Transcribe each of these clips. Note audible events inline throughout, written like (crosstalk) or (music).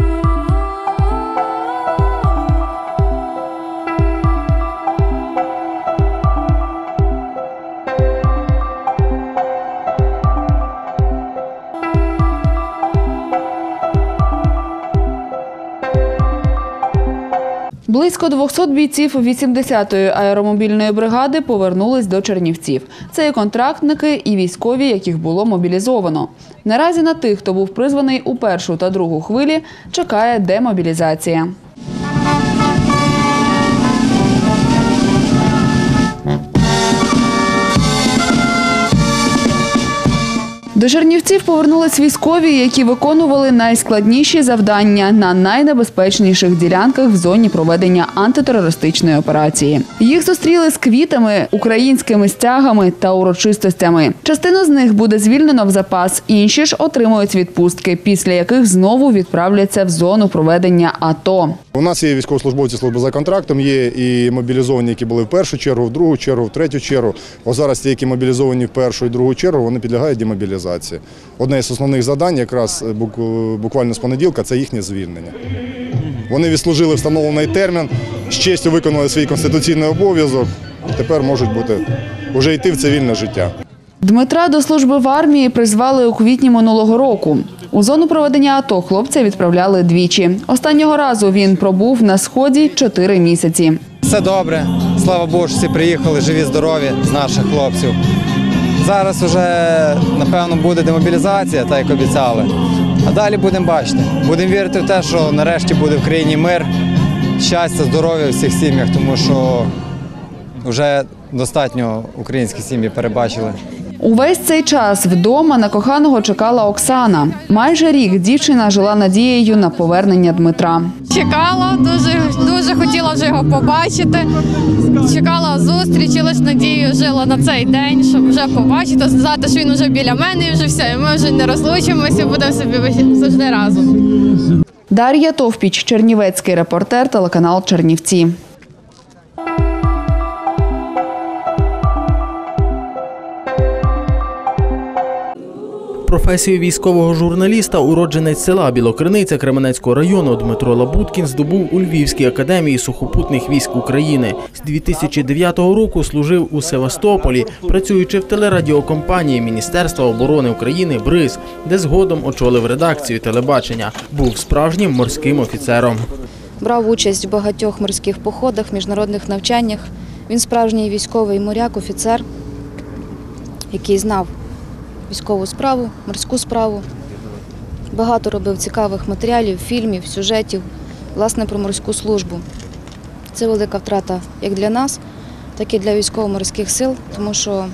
you. Близько 200 бійців 80-ї аеромобільної бригади повернулись до Чернівців. Це і контрактники, і військові, яких було мобілізовано. Наразі на тих, хто був призваний у першу та другу хвилі, чекає демобілізація. До Чернівців повернулись військові, які виконували найскладніші завдання на найнебезпечніших ділянках в зоні проведення антитерористичної операції. Їх зустріли з квітами, українськими стягами та урочистостями. Частину з них буде звільнено в запас, інші ж отримують відпустки, після яких знову відправляться в зону проведення АТО. У нас є військовослужбовці служби за контрактом, є і мобілізовані, які були в першу чергу, в другу чергу, в третю чергу. Ось зараз ті, які мобілізовані в першу і другу чергу, вони підлягають демобілізації. Одне з основних завдань, якраз е, буквально з понеділка, це їхнє звільнення. Вони відслужили встановлений термін, з честю виконали свій конституційний обов'язок. Тепер можуть бути вже йти в цивільне життя. Дмитра до служби в армії призвали у квітні минулого року. У зону проведення АТО хлопця відправляли двічі. Останнього разу він пробув на сході чотири місяці. Все добре. Слава Богу, всі приїхали живі, здорові з наших хлопців. Зараз вже, напевно, буде демобілізація, так як обіцяли. А далі будемо бачити. Будемо вірити в те, що нарешті буде в країні мир, щастя, здоров'я у всіх сім'ях, тому що вже достатньо українські сім'ї перебачили. Увесь цей час вдома на коханого чекала Оксана. Майже рік дівчина жила надією на повернення Дмитра. Чекала, дуже, дуже хотіла вже його побачити. Чекала зустрічі, лише надію жила на цей день, щоб вже побачити, сказати, що він вже біля мене і вже все. і Ми вже не розлучимося, будемо собі завжди разом. Дар'я Товпіч, Чернівецький репортер, телеканал Чернівці. Професію військового журналіста уродженець села Білокриниця Кременецького району Дмитро Лабуткін здобув у Львівській академії сухопутних військ України. З 2009 року служив у Севастополі, працюючи в телерадіокомпанії Міністерства оборони України БРИЗ, де згодом очолив редакцію телебачення. Був справжнім морським офіцером. Брав участь в багатьох морських походах, міжнародних навчаннях. Він справжній військовий моряк, офіцер, який знав військову справу, морську справу. Багато робив цікавих матеріалів, фільмів, сюжетів, власне, про морську службу. Це велика втрата як для нас, так і для військово-морських сил, тому що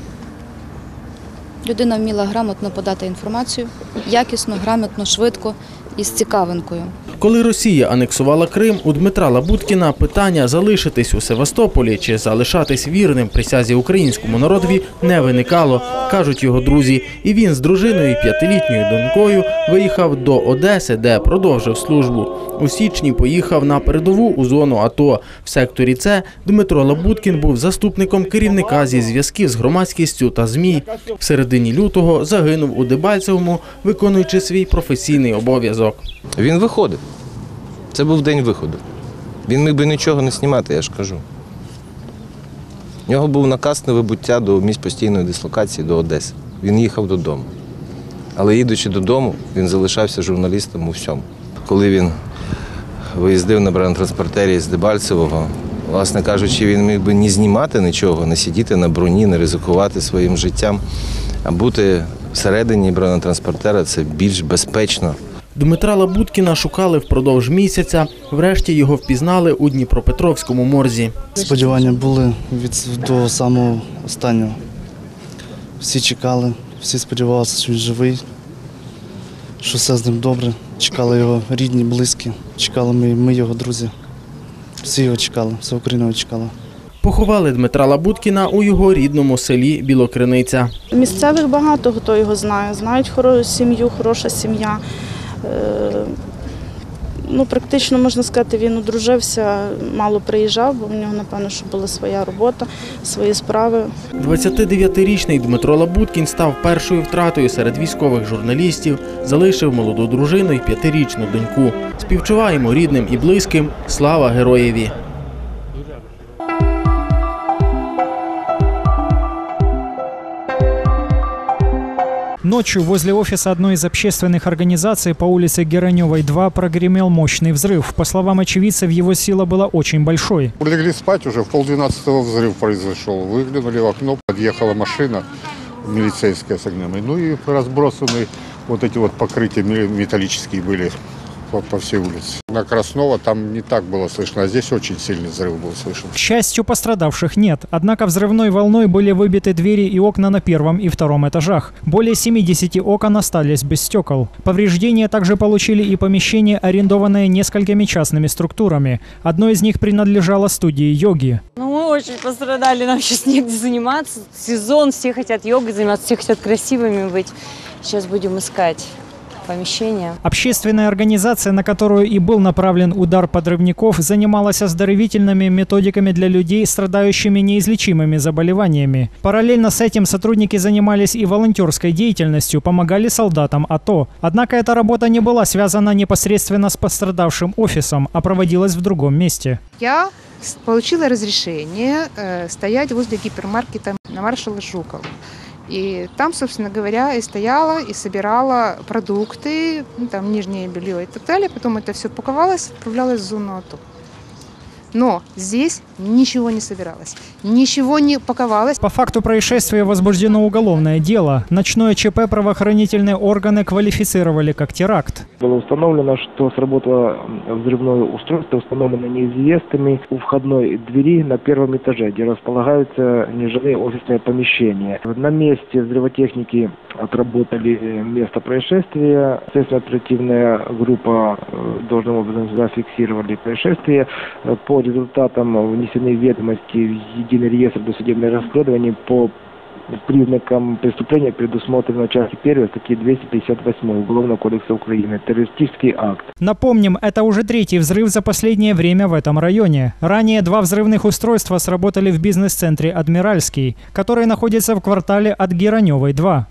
людина вміла грамотно подати інформацію, якісно, грамотно, швидко і з цікавинкою. Коли Росія анексувала Крим, у Дмитра Лабуткіна питання залишитись у Севастополі чи залишатись вірним присязі українському народові не виникало, кажуть його друзі. І він з дружиною і п'ятилітньою донькою виїхав до Одеси, де продовжив службу. У січні поїхав на передову у зону АТО. В секторі С Дмитро Лабуткін був заступником керівника зі зв'язків з громадськістю та ЗМІ. В середині лютого загинув у Дебальцевому, виконуючи свій професійний обов'язок. Він виходив. Це був день виходу. Він міг би нічого не знімати, я ж кажу. У нього був наказ на вибуття до місць постійної дислокації до Одеси. Він їхав додому. Але їдучи додому, він залишався журналістом у всьому. Коли він виїздив на бронетранспортері з Дебальцевого, власне кажучи, він міг би не знімати нічого, не сидіти на броні, не ризикувати своїм життям, а бути всередині бронетранспортера це більш безпечно. Дмитра Лабуткіна шукали впродовж місяця. Врешті його впізнали у Дніпропетровському морзі. Сподівання були від до самого останнього. Всі чекали, всі сподівалися, що він живий, що все з ним добре. Чекали його рідні, близькі, чекали ми, ми його друзі. Всі його чекали, вся Україна його чекала. Поховали Дмитра Лабуткіна у його рідному селі Білокриниця. Місцевих багато хто його знає, знають хорошу сім'ю, хороша сім'я. Е, Ну, практично можна сказати, він одружився, мало приїжджав, бо в нього, напевно, що була своя робота, свої справи. 29-річний Дмитро Лабуткін став першою втратою серед військових журналістів, залишив молоду дружину і п'ятирічну доньку. Співчуваємо рідним і близьким. Слава героєві! Ночью возле офиса одной из общественных организаций по улице Гераневой 2 прогремел мощный взрыв. По словам очевидцев, его сила была очень большой. Легли спать уже, в полдвенадцатого взрыв произошел. Выглянули в окно, подъехала машина милицейская с огнями. Ну и разбросаны вот эти вот покрытия металлические были по, по всей улице. На Краснова там не так было слышно, а здесь очень сильный взрыв был слышен. К счастью, пострадавших нет. Однако взрывной волной были выбиты двери и окна на первом и втором этажах. Более 70 окон остались без стекол. Повреждения также получили и помещения, арендованные несколькими частными структурами. Одно из них принадлежало студии йоги. Ну, мы очень пострадали, нам сейчас негде заниматься. Сезон, все хотят йогой заниматься, все хотят красивыми быть. Сейчас будем искать помещение. Общественная организация, на которую и был направлен удар подрывников, занималась оздоровительными методиками для людей, страдающими неизлечимыми заболеваниями. Параллельно с этим сотрудники занимались и волонтерской деятельностью, помогали солдатам АТО. Однако эта работа не была связана непосредственно с пострадавшим офисом, а проводилась в другом месте. Я получила разрешение э, стоять возле гипермаркета на маршала Жукова. И там, собственно говоря, и стояла, и собирала продукты, ну, там нижнее белье и так далее. Потом это все паковалось, отправлялось в зону АТО. Но здесь ничего не собиралось, ничего не паковалось. По факту происшествия возбуждено уголовное дело. Ночное ЧП правоохранительные органы квалифицировали как теракт. Было установлено, что сработало взрывное устройство, установленное неизвестными у входной двери на первом этаже, где располагаются нежилые офисные помещения. На месте взрывотехники отработали место происшествия. Следственная оперативная группа э, должным образом зафиксировали происшествие. Э, По результатам внесены ведомости в единый реестр досудебных расследований по признакам преступления предусмотрено в части 1 статьи 258 Уголовного кодекса Украины террористический акт. Напомним, это уже третий взрыв за последнее время в этом районе. Ранее два взрывных устройства сработали в бизнес-центре «Адмиральский», который находится в квартале от Гераневой 2.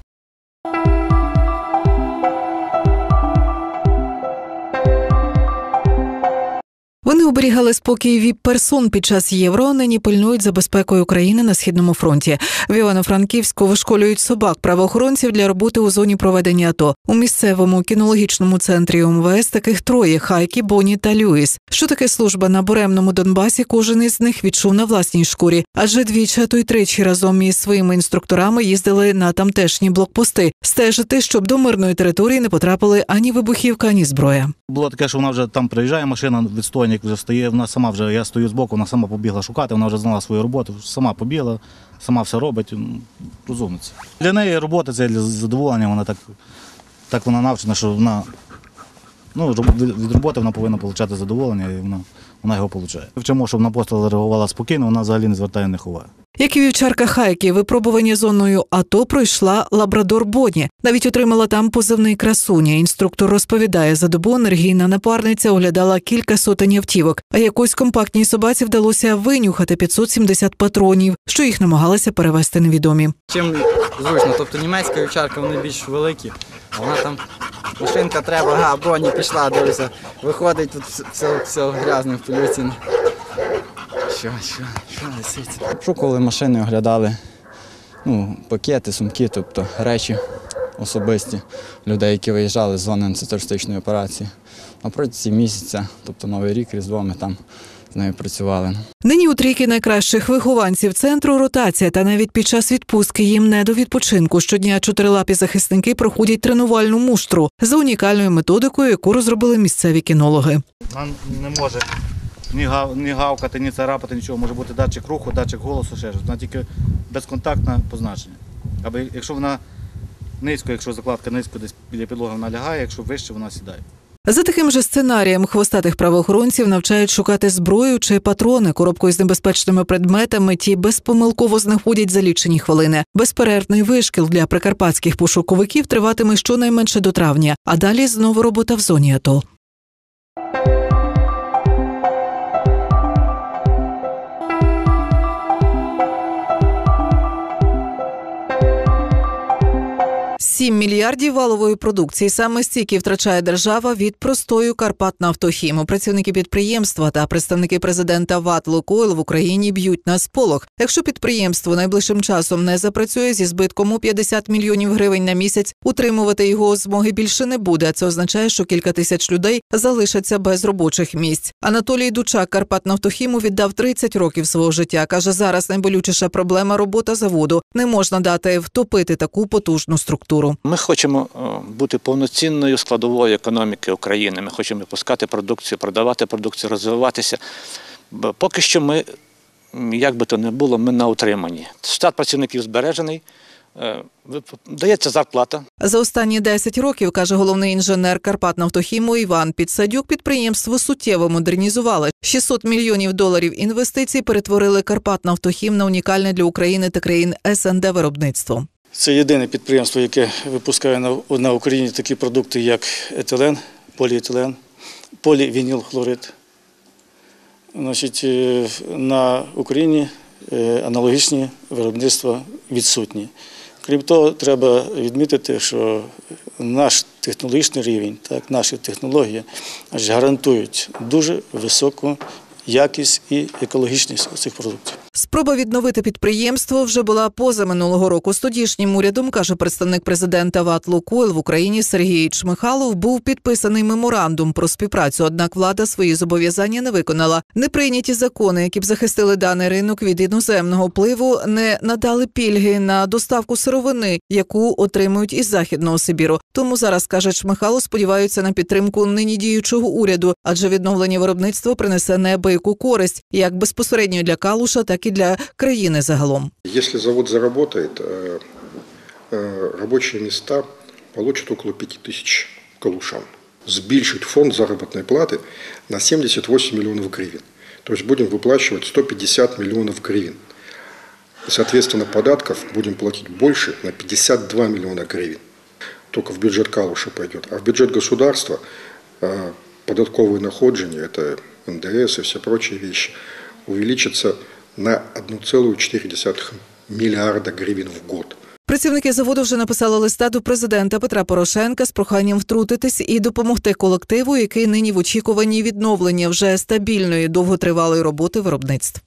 Вони оберігали спокій віп-персон під час євро. Нині пильнують за безпекою України на східному фронті. В Івано-Франківську вишколюють собак правоохоронців для роботи у зоні проведення АТО. У місцевому кінологічному центрі МВС таких троє: Хайкі, Боні та Люїс. Що таке служба на буремному Донбасі? Кожен із них відчув на власній шкурі. Адже двічі, а то й тричі разом із своїми інструкторами їздили на тамтешні блокпости, стежити, щоб до мирної території не потрапили ані вибухівка, ані зброя. Було таке, що вона вже там приїжджає, машина відстойник вже стає, вона сама вже, я стою збоку, вона сама побігла шукати, вона вже знала свою роботу, сама побігла, сама все робить, розумниця. Для неї робота це для задоволення, вона так, так вона навчена, що вона ну, від роботи вона повинна отримати задоволення, і вона, вона його отримує. Вчимо, щоб на постріл реагувала спокійно, вона взагалі не звертає, не ховає. Як і вівчарка Хайки, випробування зоною АТО пройшла лабрадор Боні. Навіть отримала там позивний красуня. Інструктор розповідає, за добу енергійна напарниця оглядала кілька сотень автівок, а якось компактній собаці вдалося винюхати 570 патронів, що їх намагалися перевести невідомі. Чим зручно, тобто німецька вівчарка, вони більш великі, вона там машинка треба, ага, броні пішла, дивися, виходить тут все, все, грязне в пилюці. Що, що, що несеться? Шукали машини, оглядали ну, пакети, сумки, тобто речі особисті людей, які виїжджали з зони антитерористичної операції. На протязі місяця, тобто Новий рік, Різдво, ми там з нею працювали. Нині у трійки найкращих вихованців центру ротація, та навіть під час відпустки їм не до відпочинку. Щодня чотирилапі захисники проходять тренувальну муштру за унікальною методикою, яку розробили місцеві кінологи. Вона не може ні, гав, ні гавкати, ні царапати, нічого. Може бути датчик руху, датчик голосу, ще щось. Вона тільки безконтактне позначення. Аби якщо вона низько, якщо закладка низько десь біля підлоги вона лягає, якщо вище, вона сідає. За таким же сценарієм хвостатих правоохоронців навчають шукати зброю чи патрони. Коробку із небезпечними предметами ті безпомилково знаходять за лічені хвилини. Безперервний вишкіл для прикарпатських пошуковиків триватиме щонайменше до травня, а далі знову робота в зоні АТО. 7 мільярдів валової продукції саме стільки втрачає держава від простою Карпатнафтохіму. Працівники підприємства та представники президента ВАТ «Лукойл» в Україні б'ють на сполох. Якщо підприємство найближчим часом не запрацює зі збитком у 50 мільйонів гривень на місяць, утримувати його змоги більше не буде. Це означає, що кілька тисяч людей залишаться без робочих місць. Анатолій Дучак Карпатнафтохіму віддав 30 років свого життя. каже, зараз найболючіша проблема робота заводу. Не можна дати втопити таку потужну структуру. Ми хочемо е, бути повноцінною складовою економіки України. Ми хочемо випускати продукцію, продавати продукцію, розвиватися. Поки що ми, як би то не було, ми на утриманні. Штат працівників збережений, е, дається зарплата. За останні 10 років, каже головний інженер Карпатнафтохіму Іван Підсадюк, підприємство суттєво модернізували. 600 мільйонів доларів інвестицій перетворили Карпатнафтохім на унікальне для України та країн СНД виробництво. Це єдине підприємство, яке випускає на, Україні такі продукти, як етилен, поліетилен, полівінілхлорид. Значить, е, на Україні е, аналогічні виробництва відсутні. Крім того, треба відмітити, що наш технологічний рівень, так, наші технології гарантують дуже високу якість і екологічність цих продуктів. Спроба відновити підприємство вже була поза минулого року. З тодішнім урядом каже представник президента ВАТ «Лукойл» в Україні Сергій Чмихалов. Був підписаний меморандум про співпрацю. Однак влада свої зобов'язання не виконала. Неприйняті закони, які б захистили даний ринок від іноземного впливу, не надали пільги на доставку сировини, яку отримують із західного Сибіру. Тому зараз каже Чмихало, сподіваються на підтримку нині діючого уряду, адже відновлення виробництва принесе неабияку користь як безпосередньо для Калуша, так і для країни загалом. Если завод заработает, э, э, рабочие места получат около 5000 калушан. Збільшить фонд заработной платы на 78 миллионов гривен. То есть будем выплачивать 150 миллионов гривен. И, соответственно, податков будем платить больше на 52 миллиона гривен. Только в бюджет Калуша пойдет. А в бюджет государства э, податковые находжения, это НДС и все прочие вещи, увеличится на 1,4 мільярда гривень в год. Працівники заводу вже написали листа до президента Петра Порошенка з проханням втрутитись і допомогти колективу, який нині в очікуванні відновлення вже стабільної довготривалої роботи виробництв.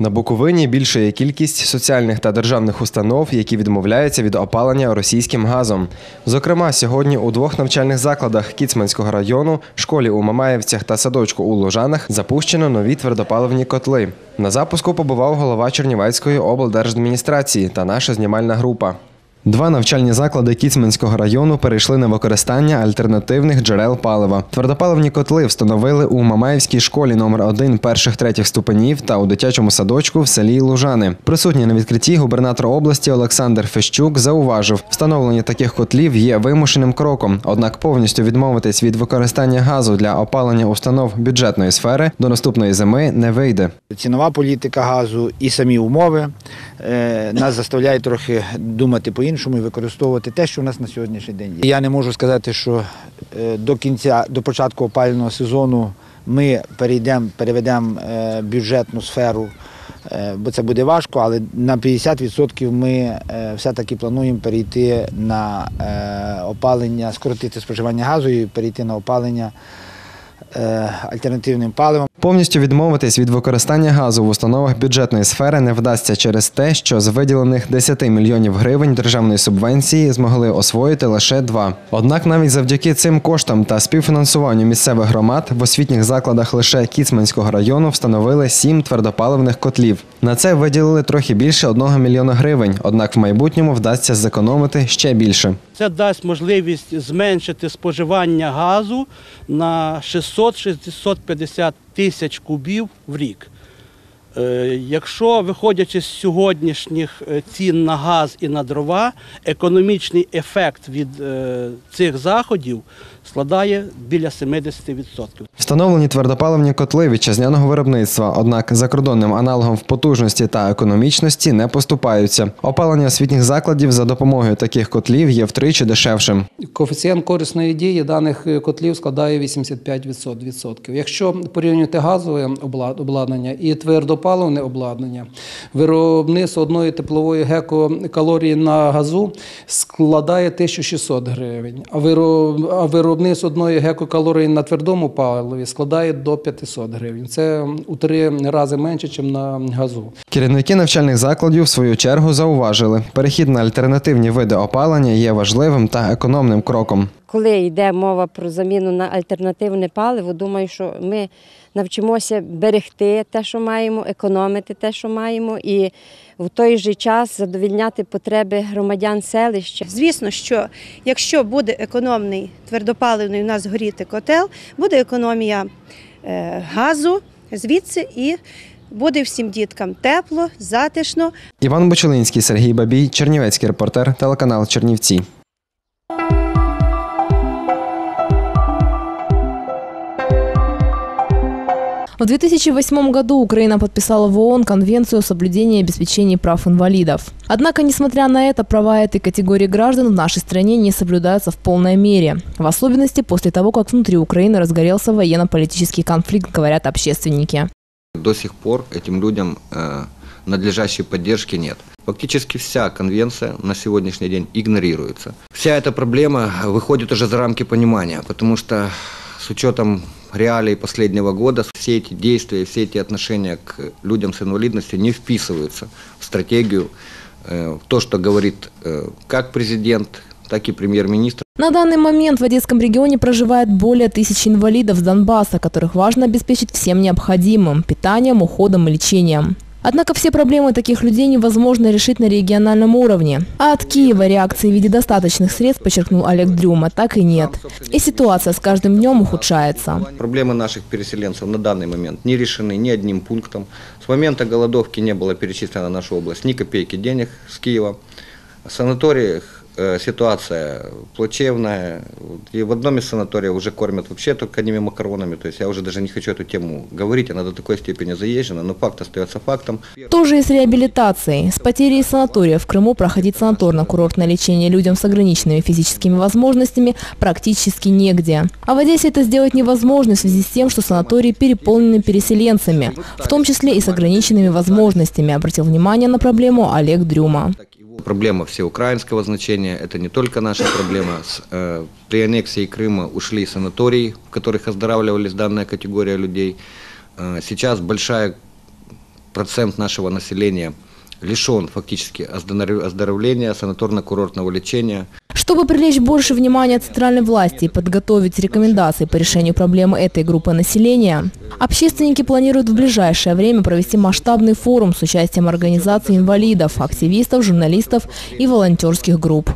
На Буковині більша є кількість соціальних та державних установ, які відмовляються від опалення російським газом. Зокрема, сьогодні у двох навчальних закладах Кіцманського району, школі у Мамаєвцях та садочку у Лужанах запущено нові твердопаливні котли. На запуску побував голова Чернівецької облдержадміністрації та наша знімальна група. Два навчальні заклади Кіцманського району перейшли на використання альтернативних джерел палива. Твердопаливні котли встановили у Мамаївській школі номер 1 перших третіх ступенів та у дитячому садочку в селі Лужани. Присутній на відкритті губернатор області Олександр Фещук зауважив, встановлення таких котлів є вимушеним кроком. Однак повністю відмовитись від використання газу для опалення установ бюджетної сфери до наступної зими не вийде. Цінова політика газу і самі умови е, нас заставляють трохи думати по-іншому і використовувати те, що в нас на сьогоднішній день є. Я не можу сказати, що е, до кінця, до початку опалювального сезону ми перейдемо, переведемо е, бюджетну сферу, е, бо це буде важко, але на 50% ми все-таки плануємо перейти на опалення, скоротити споживання газу і перейти на опалення альтернативним паливом. Повністю відмовитись від використання газу в установах бюджетної сфери не вдасться через те, що з виділених 10 мільйонів гривень державної субвенції змогли освоїти лише два. Однак навіть завдяки цим коштам та співфінансуванню місцевих громад в освітніх закладах лише Кіцманського району встановили сім твердопаливних котлів. На це виділили трохи більше 1 мільйона гривень, однак в майбутньому вдасться зекономити ще більше. Це дасть можливість зменшити споживання газу на 600-650 тисяч кубів в рік. Е, Якщо виходячи з сьогоднішніх е, цін на газ і на дрова, економічний ефект від е, цих заходів складає біля 70%. Встановлені твердопаливні котли вітчизняного виробництва, однак закордонним аналогом в потужності та економічності не поступаються. Опалення освітніх закладів за допомогою таких котлів є втричі дешевшим. Коефіцієнт корисної дії даних котлів складає 85%. Якщо порівнювати газове обла- обладнання і твердопаливне, твердопаливне обладнання. Виробництво одної теплової гекокалорії на газу складає 1600 гривень, а виробництво одної гекокалорії на твердому паливі складає до 500 гривень. Це у три рази менше, ніж на газу. Керівники навчальних закладів в свою чергу зауважили, перехід на альтернативні види опалення є важливим та економним кроком. Коли йде мова про заміну на альтернативне паливо, думаю, що ми навчимося берегти те, що маємо, економити те, що маємо, і в той же час задовільняти потреби громадян селища. Звісно, що якщо буде економний твердопаливний у нас горіти котел, буде економія е, газу звідси і буде всім діткам тепло, затишно. Іван Бочелинський, Сергій Бабій, Чернівецький репортер, телеканал Чернівці. В 2008 году Украина подписала в ООН Конвенцию о соблюдении и обеспечении прав инвалидов. Однако, несмотря на это, права этой категории граждан в нашей стране не соблюдаются в полной мере. В особенности после того, как внутри Украины разгорелся военно-политический конфликт, говорят общественники. До сих пор этим людям э, надлежащей поддержки нет. Фактически вся конвенция на сегодняшний день игнорируется. Вся эта проблема выходит уже за рамки понимания, потому что с учетом реалий последнего года все эти действия, все эти отношения к людям с инвалидностью не вписываются в стратегию, э, в то, что говорит э, как президент, так и премьер-министр. На данный момент в Одесском регионе проживает более тысячи инвалидов с Донбасса, которых важно обеспечить всем необходимым – питанием, уходом и лечением. Однако все проблемы таких людей невозможно решить на региональном уровне. А от Киева реакции в виде достаточных средств, подчеркнул Олег Дрюма, так и нет. И ситуация с каждым днем ухудшается. Проблемы наших переселенцев на данный момент не решены ни одним пунктом. С момента голодовки не было перечислено в нашу область ни копейки денег с Киева. В санаториях ситуация плачевная. И в одном из санаториев уже кормят вообще только одними макаронами. То есть я уже даже не хочу эту тему говорить, она до такой степени заезжена, но факт остается фактом. Тоже и с реабилитацией. С потерей санатория в Крыму проходить санаторно-курортное лечение людям с ограниченными физическими возможностями практически негде. А в Одессе это сделать невозможно в связи с тем, что санатории переполнены переселенцами, в том числе и с ограниченными возможностями, обратил внимание на проблему Олег Дрюма. Проблема всеукраинского значения, это не только наша проблема. С, э, при аннексии Крыма ушли санатории, в которых оздоравливались данная категория людей. Э, сейчас большая процент нашего населения лишен фактически оздоровления, оздоровления, санаторно-курортного лечения. Чтобы привлечь больше внимания центральной власти и подготовить рекомендации по решению проблемы этой группы населения, общественники планируют в ближайшее время провести масштабный форум с участием организаций инвалидов, активистов, журналистов и волонтерских групп.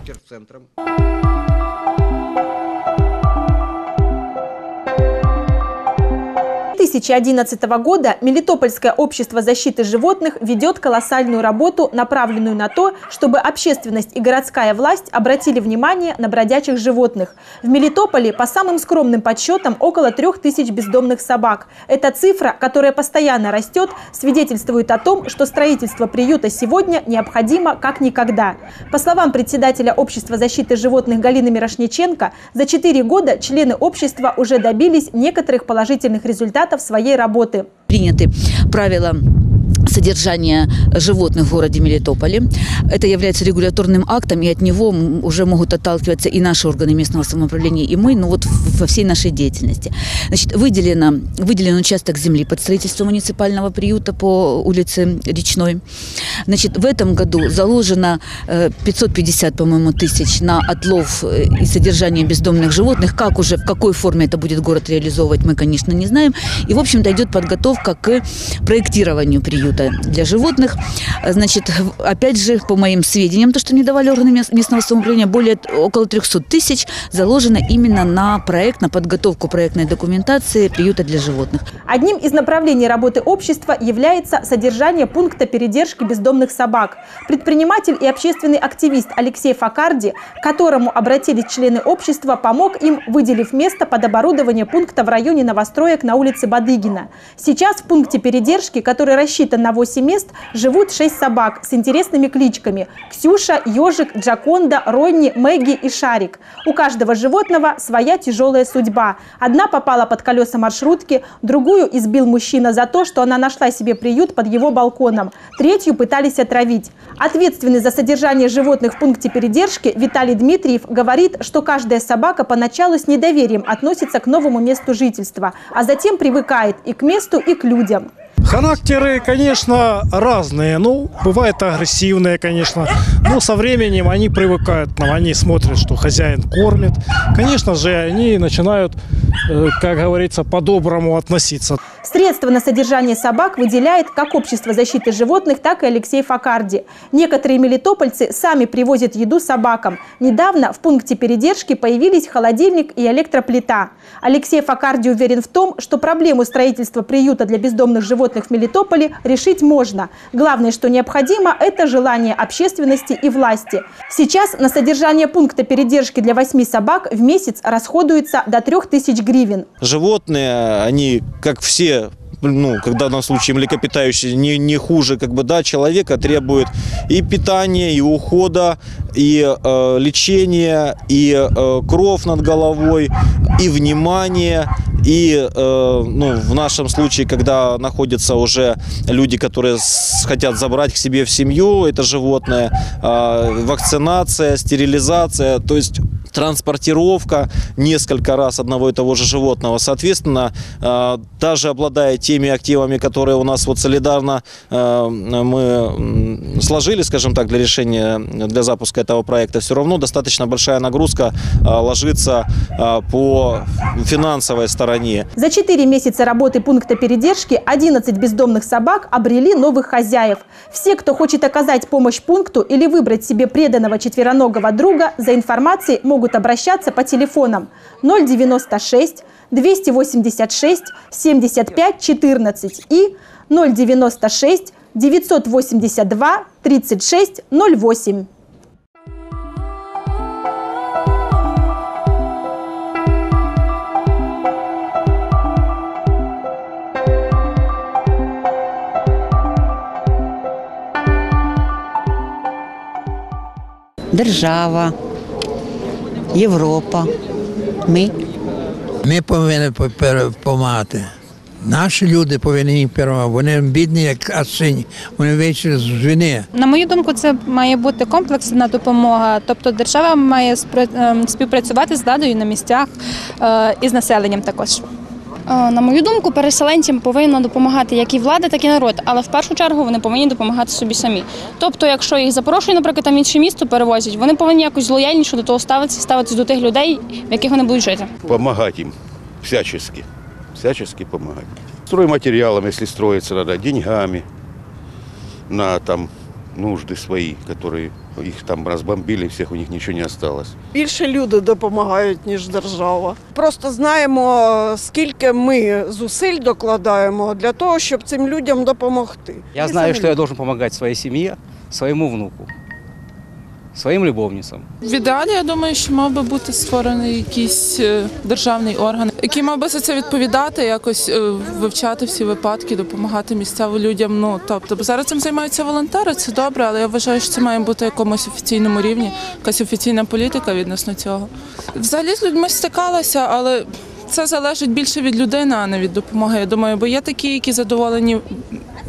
2011 года Мелитопольское общество защиты животных ведет колоссальную работу, направленную на то, чтобы общественность и городская власть обратили внимание на бродячих животных. В Мелитополе, по самым скромным подсчетам, около трех тысяч бездомных собак. Эта цифра, которая постоянно растет, свидетельствует о том, что строительство приюта сегодня необходимо как никогда. По словам председателя общества защиты животных Галины Мирошниченко, за четыре года члены общества уже добились некоторых положительных результатов своей работы. Приняты правила содержания животных в городе Мелитополе. Это является регуляторным актом, и от него уже могут отталкиваться и наши органы местного самоуправления, и мы, ну вот во всей нашей деятельности. Значит, выделено, выделен участок земли под строительство муниципального приюта по улице Речной. Значит, в этом году заложено э, 550, по-моему, тысяч на отлов э, и содержание бездомных животных. Как уже, в какой форме это будет город реализовывать, мы, конечно, не знаем. И, в общем-то, идет подготовка к проектированию приюта для животных. Значит, опять же, по моим сведениям, то, что не давали органы мес- местного самоуправления, более около 300 тысяч заложено именно на проект, на подготовку проектной документации приюта для животных. Одним из направлений работы общества является содержание пункта передержки бездомных собак. Предприниматель и общественный активист Алексей Факарди, которому обратились члены общества, помог им, выделив место под оборудование пункта в районе новостроек на улице Бадыгина. Сейчас в пункте передержки, который рассчитан на 8 мест, живут 6 собак с интересными кличками – Ксюша, Ежик, Джаконда, Ронни, Мэгги и Шарик. У каждого животного своя тяжелая судьба. Одна попала под колеса маршрутки, другую избил мужчина за то, что она нашла себе приют под его балконом. Третью пытались отравить. Ответственный за содержание животных в пункте передержки Виталий Дмитриев говорит, что каждая собака поначалу с недоверием относится к новому месту жительства, а затем привыкает и к месту, и к людям. Характеры, конечно, разные. Ну, бывают агрессивные, конечно. Но со временем они привыкают к нам. Они смотрят, что хозяин кормит. Конечно же, они начинают, э, как говорится, по-доброму относиться. Средства на содержание собак выделяет как Общество защиты животных, так и Алексей Факарди. Некоторые мелитопольцы сами привозят еду собакам. Недавно в пункте передержки появились холодильник и электроплита. Алексей Факарди уверен в том, что проблему строительства приюта для бездомных животных в Мелитополе решить можно. Главное, что необходимо, это желание общественности и власти. Сейчас на содержание пункта передержки для восьми собак в месяц расходуется до 3000 гривен. Животные, они, как все ну, как в данном случае млекопитающие, не, не хуже как бы, да, человека, требуют и питания, и ухода, и э, лечения, и э, кров над головой, и внимание, и э, ну, в нашем случае, когда находятся уже люди, которые хотят забрать к себе в семью это животное, э, вакцинация, стерилизация, то есть транспортировка несколько раз одного и того же животного. Соответственно, э, даже обладая теми активами, которые у нас вот солидарно э, мы сложили, скажем так, для решения, для запуска этого проекта, все равно достаточно большая нагрузка ложится по финансовой стороне. За 4 месяца работы пункта передержки 11 бездомных собак обрели новых хозяев. Все, кто хочет оказать помощь пункту или выбрать себе преданного четвероногого друга, за информацией могут обращаться по телефонам 096 286 75 14 и 096 982 36 08. Держава, Європа, ми. Ми повинні допомагати. Наші люди повинні їм допомагати. Вони бідні, як асині. Вони вийшли з війни. На мою думку, це має бути комплексна допомога. Тобто держава має ем, співпрацювати з владою на місцях е, і з населенням також. Е, На мою думку, переселенцям повинна допомагати як і влада, так і народ, але в першу чергу вони повинні допомагати собі самі. Тобто, якщо їх запрошують, наприклад, там інше місто перевозять, вони повинні якось лояльніше до того ставитися, ставитися до тих людей, в яких вони будуть жити. помогать им всячески, всячески помогать. Стройматериалом, если строиться надо, деньгами на там нужды свои, которые их там розбомбили, всіх у них нічого не осталось. Більше люди допомагають, ніж держава. Просто знаємо, скільки ми зусиль докладаємо для того, щоб цим людям допомогти. Я І знаю, що что я должен допомагати своїй сім'ї, своєму внуку, своим любовницам. В ідеалі, я думаю, що мав би бути створений якийсь е, державний орган, який мав би за це відповідати, якось е, вивчати всі випадки, допомагати місцевим людям. Ну тобто, бо зараз цим займаються волонтери, це добре, але я вважаю, що це має бути якомусь офіційному рівні, якась офіційна політика відносно цього. Взагалі з людьми стикалася, але це залежить більше від людини, а не від допомоги. Я думаю, бо є такі, які задоволені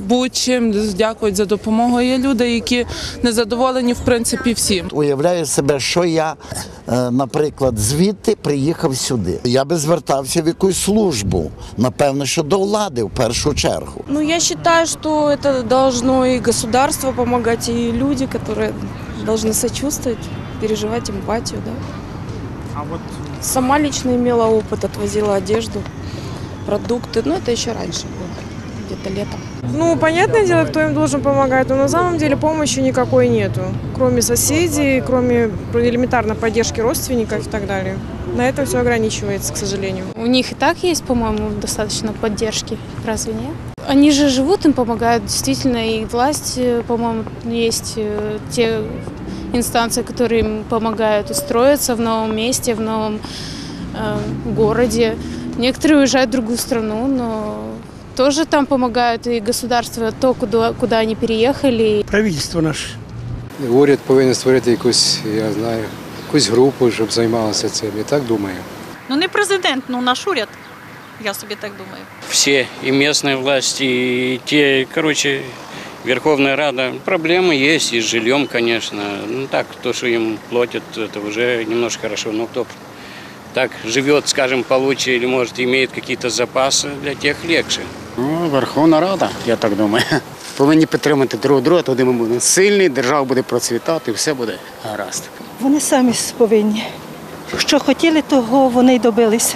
будь-чим, дякують за допомогу. а Є люди, які не задоволені в принципі всім. Уявляю себе, що я, е, наприклад, звідти приїхав сюди. Я би звертався в якусь службу. Напевно, що до влади в першу чергу. Ну, я считаю, что это должно и государство помогать, и люди, которые должны сочувствовать, переживать эмпатию, да. А вот Сама лично имела опыт, отвозила одежду, продукты, но это еще раньше было, где-то летом. Ну, понятное дело, кто им должен помогать, но на самом деле помощи никакой нету. Кроме соседей, кроме элементарной поддержки родственников и так далее. На это все ограничивается, к сожалению. У них и так есть, по-моему, достаточно поддержки, разве нет? Они же живут, им помогают действительно, и власть, э, по-моему, есть э, те инстанции, которые им помогают устроиться в новом месте, в новом э, городе. Некоторые уезжают в другую страну, но тоже там помогают и государство, то, куда, куда они переехали. Правительство наше. Уряд повинен створити якусь, я знаю, якусь групу, щоб займалася цим. Я так думаю. Ну не президент, ну наш уряд. Я собі так думаю. все, и местная власть, и те, короче, Верховная Рада. Проблемы есть и с жильем, конечно. Ну так, то, что им платят, это уже немножко хорошо. Но кто так живет, скажем, получше или, может, имеет какие-то запасы, для тех легче. Ну, Верховна Рада, я так думаю. (laughs) Повинні підтримати друг друга, тоді ми будемо сильні, держава буде процвітати, і все буде гаразд. Вони самі повинні. Що хотіли, того вони й добилися.